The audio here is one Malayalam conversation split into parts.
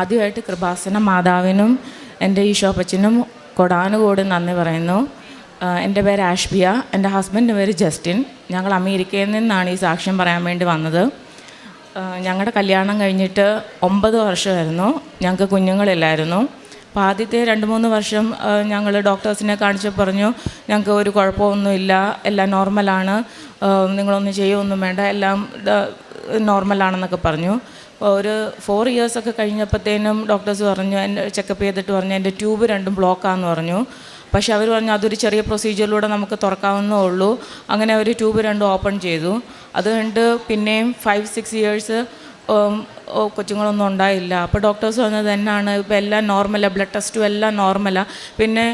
ആദ്യമായിട്ട് കൃപാസന മാതാവിനും എന്റെ ഈശോപ്പച്ചനും കൊടാനുകൂടി നന്ദി പറയുന്നു. എന്റെ പേര് ആഷ്ബിയ എന്റെ ഹസ്ബൻഡിന്റെ പേര് ജസ്റ്റിൻ. ഞങ്ങൾ അമേരിക്കയിൽ നിന്നാണ് ഈ സാക്ഷ്യം പറയാൻ വേണ്ടി വന്നത്. ഞങ്ങളുടെ കല്യാണം കഴിഞ്ഞിട്ട് ഒമ്പത് വർഷമായിരുന്നു. ഞങ്ങൾക്ക് കുഞ്ഞുങ്ങളില്ലായിരുന്നു. അപ്പോൾ ആദ്യത്തെ രണ്ട് മൂന്ന് വർഷം ഞങ്ങൾ ഡോക്ടേഴ്സിനെ കാണിച്ച് പറഞ്ഞു ഞങ്ങൾക്ക് ഒരു കുഴപ്പമൊന്നുമില്ല എല്ലാം നോർമലാണ് നിങ്ങളൊന്നും ചെയ്യുമൊന്നും വേണ്ട എല്ലാം നോർമലാണെന്നൊക്കെ പറഞ്ഞു. ഒരു ഫോർ ഇയേഴ്സൊക്കെ കഴിഞ്ഞപ്പോഴത്തേനും ഡോക്ടേഴ്സ് പറഞ്ഞു എന്റെ ചെക്കപ്പ് ചെയ്തിട്ട് പറഞ്ഞു എന്റെ ട്യൂബ് രണ്ടും ബ്ലോക്കാന്ന് പറഞ്ഞു. പക്ഷെ അവർ പറഞ്ഞു അതൊരു ചെറിയ പ്രൊസീജിയറിലൂടെ നമുക്ക് തുറക്കാവുന്നേ ഉള്ളൂ. അങ്ങനെ അവർ ട്യൂബ് രണ്ടും ഓപ്പൺ ചെയ്തു. അത് കണ്ട് പിന്നെയും ഫൈവ് സിക്സ് ഇയേഴ്സ് കൊച്ചുങ്ങളൊന്നും ഉണ്ടായില്ല. അപ്പോൾ ഡോക്ടേഴ്സ് പറഞ്ഞത് എന്നാണ് ഇപ്പോൾ എല്ലാം നോർമലാണ് ബ്ലഡ് ടെസ്റ്റും എല്ലാം നോർമലാണ് പിന്നെ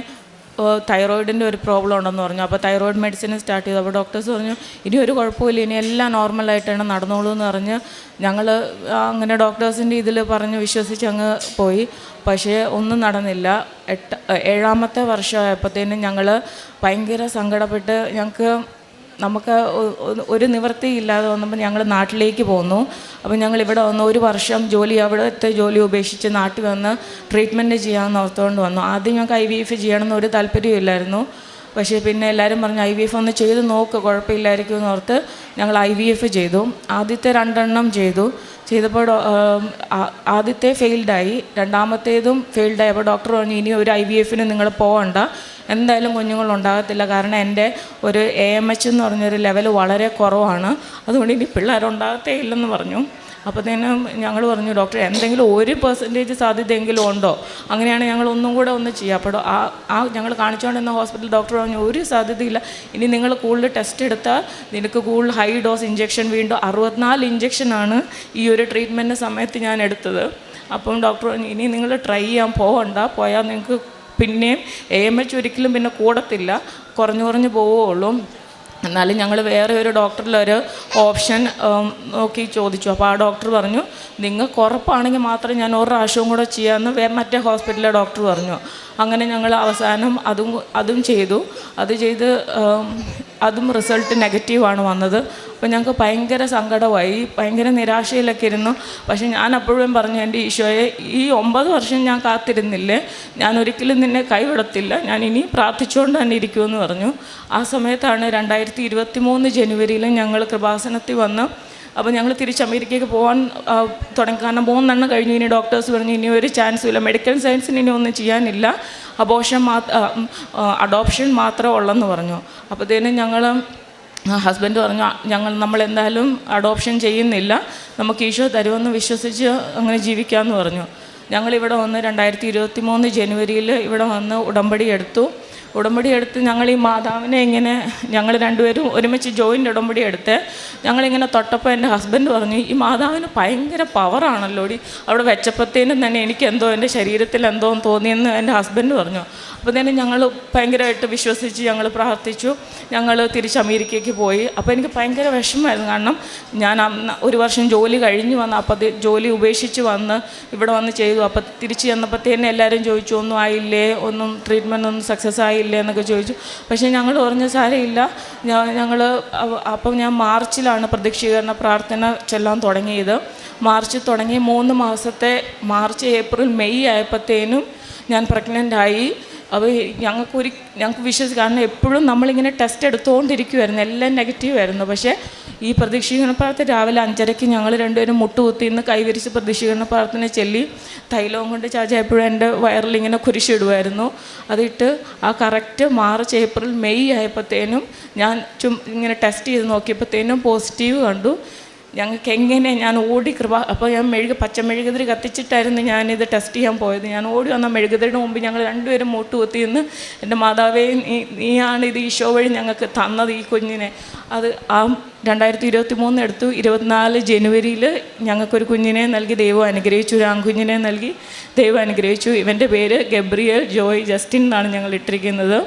തൈറോയിഡിന്റെ ഒരു പ്രോബ്ലം ഉണ്ടെന്ന് പറഞ്ഞു. അപ്പോൾ തൈറോയിഡ് മെഡിസിൻ സ്റ്റാർട്ട് ചെയ്തു. അപ്പോൾ ഡോക്ടേഴ്സ് പറഞ്ഞു ഇനി ഒരു കുഴപ്പമില്ല ഇനി എല്ലാം നോർമലായിട്ടാണ് നടന്നോളൂ എന്ന് പറഞ്ഞ് ഞങ്ങൾ അങ്ങനെ ഡോക്ടേഴ്സിന്റെ ഇതിൽ പറഞ്ഞ് വിശ്വസിച്ച് അങ്ങ് പോയി. പക്ഷേ ഒന്നും നടന്നില്ല. എട്ട് ഏഴാമത്തെ വർഷമായപ്പോഴത്തേനും ഞങ്ങൾ ഭയങ്കര സങ്കടപ്പെട്ട് ഞങ്ങൾക്ക് നമുക്ക് ഒരു നിവൃത്തി ഒരു നിവൃത്തിയില്ലാതെ വന്നപ്പോൾ ഞങ്ങൾ നാട്ടിലേക്ക് പോന്നു. അപ്പോൾ ഞങ്ങൾ ഇവിടെ വന്ന് ഒരു വർഷം ജോലി അവിടുത്തെ ജോലി ഉപേക്ഷിച്ച് നാട്ടിൽ വന്ന് ട്രീറ്റ്മെന്റ് ചെയ്യാമെന്ന് ഓർത്തുകൊണ്ട് വന്നു. ആദ്യം ഞങ്ങൾക്ക് ഐ വി എഫ് ചെയ്യണമെന്ന് ഒരു താല്പര്യമില്ലായിരുന്നു പക്ഷേ പിന്നെ എല്ലാവരും പറഞ്ഞു ഐ വി എഫ് ഒന്ന് ചെയ്ത് നോക്ക് കുഴപ്പമില്ലായിരിക്കും എന്ന് ഓർത്ത് ഞങ്ങൾ ഐ വി എഫ് ചെയ്തു. ആദ്യത്തെ രണ്ടെണ്ണം ചെയ്തു. ചെയ്തപ്പോൾ ആദ്യത്തെ ഫെയിൽഡായി രണ്ടാമത്തേതും ഫെയിൽഡായി അപ്പോൾ ഡോക്ടർ പറഞ്ഞു ഇനി ഒരു ഐ വി എഫിന് നിങ്ങൾ പോകണ്ട. എന്തായാലും കുഞ്ഞുങ്ങൾ ഉണ്ടാകത്തില്ല. കാരണം എന്റെ ഒരു എ എം എച്ച് എന്ന് പറഞ്ഞൊരു ലെവൽ വളരെ കുറവാണ്. അതുകൊണ്ട് ഇനി പിള്ളേരുണ്ടാകത്തേ ഇല്ലെന്ന് പറഞ്ഞു. അപ്പോഴത്തേനും ഞങ്ങൾ പറഞ്ഞു ഡോക്ടർ എന്തെങ്കിലും ഒരു പെർസെന്റേജ് സാധ്യതയെങ്കിലും ഉണ്ടോ? അങ്ങനെയാണ് ഞങ്ങൾ ഒന്നും കൂടെ ഒന്ന് ചെയ്യുക. അപ്പോൾ ആ ആ ഞങ്ങൾ കാണിച്ചുകൊണ്ടിരുന്ന ഹോസ്പിറ്റൽ ഡോക്ടർ പറഞ്ഞു ഒരു സാധ്യതയില്ല. ഇനി നിങ്ങൾ കൂടുതൽ ടെസ്റ്റ് എടുത്താൽ നിനക്ക് കൂടുതൽ ഹൈ ഡോസ് ഇഞ്ചെക്ഷൻ വീണ്ടും അറുപത്തിനാല് ഇഞ്ചെക്ഷനാണ് ഈ ഒരു ട്രീറ്റ്മെന്റ് സമയത്ത് ഞാൻ എടുത്തത്. അപ്പം ഡോക്ടർ പറഞ്ഞു ഇനി നിങ്ങൾ ട്രൈ ചെയ്യാൻ പോകണ്ട പോയാൽ നിങ്ങൾക്ക് പിന്നെയും എ എം എച്ച് ഒരിക്കലും പിന്നെ കൂടത്തില്ല. കുറഞ്ഞു കുറഞ്ഞു പോവുകയുള്ളൂ. എന്നാലും ഞങ്ങൾ വേറെ ഒരു ഡോക്ടറിലൊരു ഓപ്ഷൻ നോക്കി ചോദിച്ചു. അപ്പോൾ ആ ഡോക്ടർ പറഞ്ഞു നിങ്ങൾക്ക് ഉറപ്പാണെങ്കിൽ മാത്രം ഞാൻ ഒരു പ്രാവശ്യവും കൂടെ ചെയ്യാമെന്ന് വേറെ മറ്റേ ഹോസ്പിറ്റലിലെ ഡോക്ടർ പറഞ്ഞു. അങ്ങനെ ഞങ്ങൾ അവസാനം അതും അതും ചെയ്തു. അത് ചെയ്ത് അതും റിസൾട്ട് നെഗറ്റീവാണ് വന്നത്. അപ്പോൾ ഞങ്ങൾക്ക് ഭയങ്കര സങ്കടമായി ഭയങ്കര നിരാശയിലൊക്കെ ഇരുന്നു. പക്ഷേ ഞാൻ അപ്പോഴും പറഞ്ഞു എന്റെ ഈശോയെ ഈ ഒമ്പത് വർഷം ഞാൻ കാത്തിരുന്നില്ലേ? ഞാൻ ഒരിക്കലും നിന്നെ കൈവിടത്തില്ല. ഞാൻ ഇനി പ്രാർത്ഥിച്ചുകൊണ്ട് തന്നെ ഇരിക്കുമെന്ന് പറഞ്ഞു. ആ സമയത്താണ് രണ്ടായിരത്തി ഇരുപത്തി മൂന്ന് ജനുവരിയിൽ ഞങ്ങൾ കൃപാസനത്തിൽ വന്ന്. അപ്പോൾ ഞങ്ങൾ തിരിച്ച് അമേരിക്കയ്ക്ക് പോകാൻ തുടങ്ങി. കാരണം മൂന്നെണ്ണം കഴിഞ്ഞു. ഇനി ഡോക്ടേഴ്സ് പറഞ്ഞു ഇനി ഒരു ചാൻസും ഇല്ല. മെഡിക്കൽ സയൻസിന് ഇനി ഒന്നും ചെയ്യാനില്ല. അബോഷൻ മാത്ര അഡോപ്ഷൻ മാത്രമേ ഉള്ളെന്ന് പറഞ്ഞു. അപ്പോഴത്തേനും ഞങ്ങൾ ഹസ്ബൻഡ് പറഞ്ഞു ഞങ്ങൾ നമ്മൾ എന്തായാലും അഡോപ്ഷൻ ചെയ്യുന്നില്ല. നമുക്ക് ഈശോ തരുമെന്ന് വിശ്വസിച്ച് അങ്ങനെ ജീവിക്കാമെന്ന് പറഞ്ഞു. ഞങ്ങളിവിടെ വന്ന് രണ്ടായിരത്തി ഇരുപത്തി മൂന്ന് ജനുവരിയിൽ ഇവിടെ വന്ന് ഉടമ്പടി എടുത്തു. ഉടമ്പടി എടുത്ത് ഞങ്ങൾ ഈ മാതാവിനെ ഇങ്ങനെ ഞങ്ങൾ രണ്ടുപേരും ഒരുമിച്ച് ജോയിന്റ് ഉടമ്പടി എടുത്ത് ഞങ്ങളിങ്ങനെ തൊട്ടപ്പോൾ എന്റെ ഹസ്ബൻഡ് പറഞ്ഞു ഈ മാതാവിന് ഭയങ്കര പവറാണല്ലോടി അവിടെ വെച്ചപ്പോഴത്തേനും തന്നെ എനിക്ക് എന്തോ എന്റെ ശരീരത്തിൽ എന്തോ തോന്നിയെന്ന് എന്റെ ഹസ്ബൻഡ് പറഞ്ഞു. അപ്പോൾ തന്നെ ഞങ്ങൾ ഭയങ്കരമായിട്ട് വിശ്വസിച്ച് ഞങ്ങൾ പ്രാർത്ഥിച്ചു. ഞങ്ങൾ തിരിച്ച് അമേരിക്കയ്ക്ക് പോയി. അപ്പോൾ എനിക്ക് ഭയങ്കര വിഷമമായിരുന്നു. കാരണം ഞാൻ ഒരു വർഷം ജോലി കഴിഞ്ഞ് വന്ന് അപ്പോൾ അത് ജോലി ഉപേക്ഷിച്ച് വന്ന് ഇവിടെ വന്ന് ചെയ്തു. അപ്പോൾ തിരിച്ച് ചെന്നപ്പോഴത്തേനെ എല്ലാവരും ചോദിച്ചു ഒന്നും ആയില്ലേ? ഒന്നും ട്രീറ്റ്മെന്റ് ഒന്നും സക്സസ് ആയില്ലേ? എന്നൊക്കെ ചോദിച്ചു. പക്ഷേ ഞങ്ങൾ പറഞ്ഞ സാരമില്ല. ഞങ്ങൾ അപ്പം ഞാൻ മാർച്ചിലാണ് പ്രതീക്ഷീകരണ പ്രാർത്ഥന ചെല്ലാൻ തുടങ്ങിയത്. മാർച്ച് തുടങ്ങി മൂന്ന് മാസത്തെ മാർച്ച് ഏപ്രിൽ മെയ് ആയപ്പോഴത്തേനും ഞാൻ പ്രഗ്നന്റ് ആയി. അപ്പോൾ ഞങ്ങൾക്ക് ഒരു ഞങ്ങൾക്ക് വിശ്വസിച്ച് കാരണം എപ്പോഴും നമ്മളിങ്ങനെ ടെസ്റ്റ് എടുത്തുകൊണ്ടിരിക്കുമായിരുന്നു എല്ലാം നെഗറ്റീവ് ആയിരുന്നു. പക്ഷേ ഈ പ്രതീക്ഷീകരണ പ്രാർത്ഥന രാവിലെ അഞ്ചരയ്ക്ക് ഞങ്ങൾ രണ്ടുപേരും മുട്ടുകുത്തി നിന്ന് കൈവരിച്ച് പ്രതീക്ഷീകരണ പ്രാർത്ഥന ചൊല്ലി തൈലവും കൊണ്ട് ചാച്ച എപ്പോഴും എന്റെ വയറിൽ ഇങ്ങനെ കുരിശിടുമായിരുന്നു അതിട്ട് ആ കറക്റ്റ് മാർച്ച് ഏപ്രിൽ മെയ് ആയപ്പോഴത്തേനും ഞാൻ ചും ഇങ്ങനെ ടെസ്റ്റ് ചെയ്ത് നോക്കിയപ്പോഴത്തേനും പോസിറ്റീവ് കണ്ടു. ഞങ്ങൾക്ക് എങ്ങനെ ഞാൻ ഓടി കൃപ അപ്പോൾ ഞാൻ മെഴുക പച്ച മെഴുകുതിരി കത്തിച്ചിട്ടായിരുന്നു ഞാനിത് ടെസ്റ്റ് ചെയ്യാൻ പോയത്. ഞാൻ ഓടി വന്ന മെഴുകുതിരിയുടെ മുമ്പ് ഞങ്ങൾ രണ്ടുപേരും മോട്ട് കുത്തി നിന്ന് എന്റെ മാതാവേ നീ നീയാണ് ഇത് ഈശോ വഴി ഞങ്ങൾക്ക് തന്നത് ഈ കുഞ്ഞിനെ. അത് ആ രണ്ടായിരത്തി ഇരുപത്തി മൂന്ന് എടുത്തു. ഇരുപത്തിനാല് ജനുവരിയിൽ ഞങ്ങൾക്കൊരു കുഞ്ഞിനെ നൽകി ദൈവം അനുഗ്രഹിച്ചു ഒരു ആൺകുഞ്ഞിനെ നൽകി ദൈവം അനുഗ്രഹിച്ചു. ഇവന്റെ പേര് ഗബ്രിയൽ ജോയ് ജസ്റ്റിൻ എന്നാണ് ഞങ്ങൾ ഇട്ടിരിക്കുന്നത്.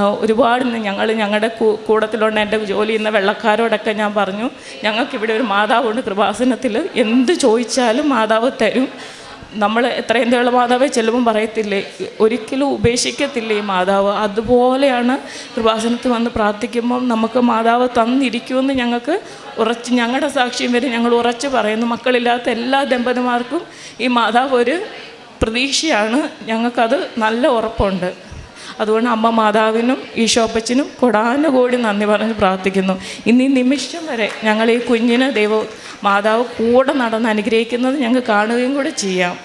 ഒരുപാട് ഞങ്ങൾ ഞങ്ങളുടെ കൂടത്തിലുള്ള എന്റെ ജോലി ചെയ്യുന്ന വെള്ളക്കാരോടൊക്കെ ഞാൻ പറഞ്ഞു ഞങ്ങൾക്കിവിടെ ഒരു മാതാവുണ്ട് കൃപാസനത്തിൽ എന്ത് ചോദിച്ചാലും മാതാവ് തരും. നമ്മൾ എത്രയും തേള മാതാവേ ചെല്ലുമ്പം പറയത്തില്ലേ ഒരിക്കലും ഉപേക്ഷിക്കത്തില്ലേ ഈ മാതാവ്. അതുപോലെയാണ് കൃപാസനത്തിൽ വന്ന് പ്രാർത്ഥിക്കുമ്പം നമുക്ക് മാതാവ് തന്നിരിക്കുമെന്ന് ഞങ്ങൾക്ക് ഉറച്ച് ഞങ്ങളുടെ സാക്ഷ്യം വരെ ഞങ്ങൾ ഉറച്ച് പറയുന്നു. മക്കളില്ലാത്ത എല്ലാ ദമ്പതിമാർക്കും ഈ മാതാവ് ഒരു പ്രതീക്ഷയാണ്. ഞങ്ങൾക്കത് നല്ല ഉറപ്പുണ്ട്. അതുകൊണ്ട് അമ്മ മാതാവിനും ഈശോപ്പച്ചനും കൊടാനുകൂടി നന്ദി പറഞ്ഞ് പ്രാർത്ഥിക്കുന്നു. ഇന്ന് നിമിഷം വരെ ഞങ്ങൾ ഈ കുഞ്ഞിനെ ദൈവ മാതാവ് കൂടെ നടന്ന് അനുഗ്രഹിക്കുന്നത് ഞങ്ങൾ കാണുകയും കൂടെ ചെയ്യാം.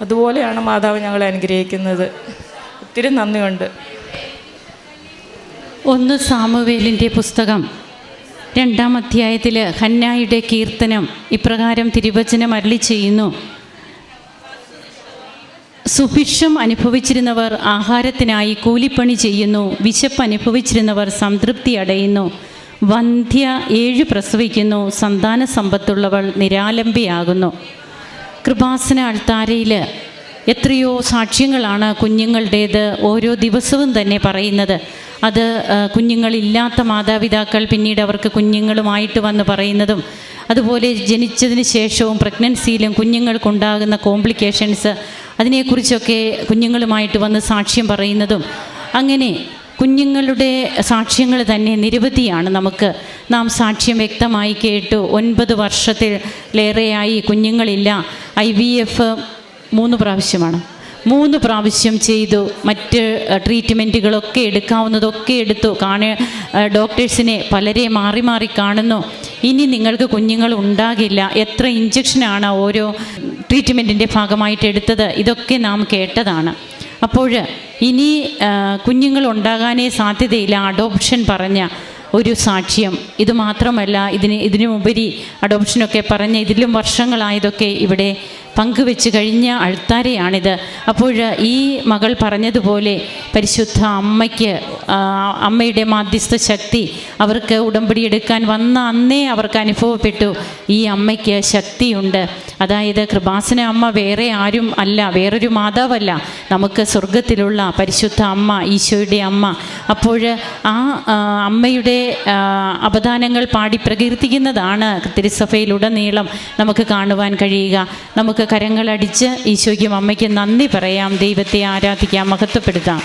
അതുപോലെയാണ് മാതാവ് ഞങ്ങളെ അനുഗ്രഹിക്കുന്നത്. ഒത്തിരി നന്ദിയുണ്ട്. ഒന്ന് സാമുവേലിന്റെ പുസ്തകം രണ്ടാം അധ്യായത്തിൽ ഹന്നായുടെ കീർത്തനം ഇപ്രകാരം തിരുവചനം അരളി ചെയ്യുന്നു. സുഭിക്ഷം അനുഭവിച്ചിരുന്നവർ ആഹാരത്തിനായി കൂലിപ്പണി ചെയ്യുന്നു വിശപ്പ് അനുഭവിച്ചിരുന്നവർ സംതൃപ്തി അടയുന്നു. വന്ധ്യ ഏഴ് പ്രസവിക്കുന്നു സന്താന സമ്പത്തുള്ളവൾ നിരാലംബിയാകുന്നു. കൃപാസന അൾത്താരയിൽ എത്രയോ സാക്ഷ്യങ്ങളാണ് കുഞ്ഞുങ്ങളുടേത് ഓരോ ദിവസവും തന്നെ പറയുന്നത്. അത് കുഞ്ഞുങ്ങളില്ലാത്ത മാതാപിതാക്കൾ പിന്നീട് അവർക്ക് കുഞ്ഞുങ്ങളുമായിട്ട് വന്ന് പറയുന്നതും അതുപോലെ ജനിച്ചതിന് ശേഷവും പ്രഗ്നൻസിയിലും കുഞ്ഞുങ്ങൾക്കുണ്ടാകുന്ന കോംപ്ലിക്കേഷൻസ് അതിനെക്കുറിച്ചൊക്കെ കുഞ്ഞുങ്ങളുമായിട്ട് വന്ന് സാക്ഷ്യം പറയുന്നതും അങ്ങനെ കുഞ്ഞുങ്ങളുടെ സാക്ഷ്യങ്ങൾ തന്നെ നിരവധിയാണ് നമുക്ക് നാം സാക്ഷ്യം വ്യക്തമായി കേട്ടു. ഒൻപത് വർഷത്തിലേറെയായി കുഞ്ഞുങ്ങളില്ല. ഐ വി എഫ് മൂന്ന് പ്രാവശ്യമാണ്. മൂന്ന് പ്രാവശ്യം ചെയ്തു. മറ്റ് ട്രീറ്റ്മെന്റുകളൊക്കെ എടുക്കാവുന്നതൊക്കെ എടുത്തു. കാണ ഡോക്ടേഴ്സിനെ പലരെ മാറി മാറി കാണുന്നു. ഇനി നിങ്ങൾക്ക് കുഞ്ഞുങ്ങൾ ഉണ്ടാകില്ല. എത്ര ഇഞ്ചക്ഷനാണ് ഓരോ ട്രീറ്റ്മെന്റിന്റെ ഭാഗമായിട്ട് എടുത്തത്? ഇതൊക്കെ നാം കേട്ടതാണ്. അപ്പോൾ ഇനി കുഞ്ഞുങ്ങൾ ഉണ്ടാകാനേ സാധ്യതയില്ല. അഡോപ്ഷൻ പറഞ്ഞ ഒരു സാക്ഷ്യം. ഇത് മാത്രമല്ല ഇതിന് ഇതിനുപരി അഡോപ്ഷനൊക്കെ പറഞ്ഞ ഇതിലും വർഷങ്ങളായതൊക്കെ ഇവിടെ പങ്കുവെച്ച് കഴിഞ്ഞ അൾത്താരയാണിത്. അപ്പോൾ ഈ മകൾ പറഞ്ഞതുപോലെ പരിശുദ്ധ അമ്മയ്ക്ക് അമ്മയുടെ മാധ്യസ്ഥ ശക്തി അവർക്ക് ഉടമ്പടി എടുക്കാൻ വന്ന അന്നേ അവർക്ക് അനുഭവപ്പെട്ടു. ഈ അമ്മയ്ക്ക് ശക്തിയുണ്ട്. അതായത് കൃപാസന അമ്മ വേറെ ആരും അല്ല വേറൊരു മാതാവല്ല. നമുക്ക് സ്വർഗത്തിലുള്ള പരിശുദ്ധ അമ്മ ഈശോയുടെ അമ്മ. അപ്പോൾ ആ അമ്മയുടെ അവദാനങ്ങൾ പാടി പ്രകീർത്തിക്കുന്നതാണ് തിരുസഭയിലുടനീളം നമുക്ക് കാണുവാൻ കഴിയുക. നമുക്ക് കരങ്ങളടിച്ച് ഈശോയ്ക്കും അമ്മയ്ക്കും നന്ദി പറയാം. ദൈവത്തെ ആരാധിക്കാം മഹത്വപ്പെടുത്താം.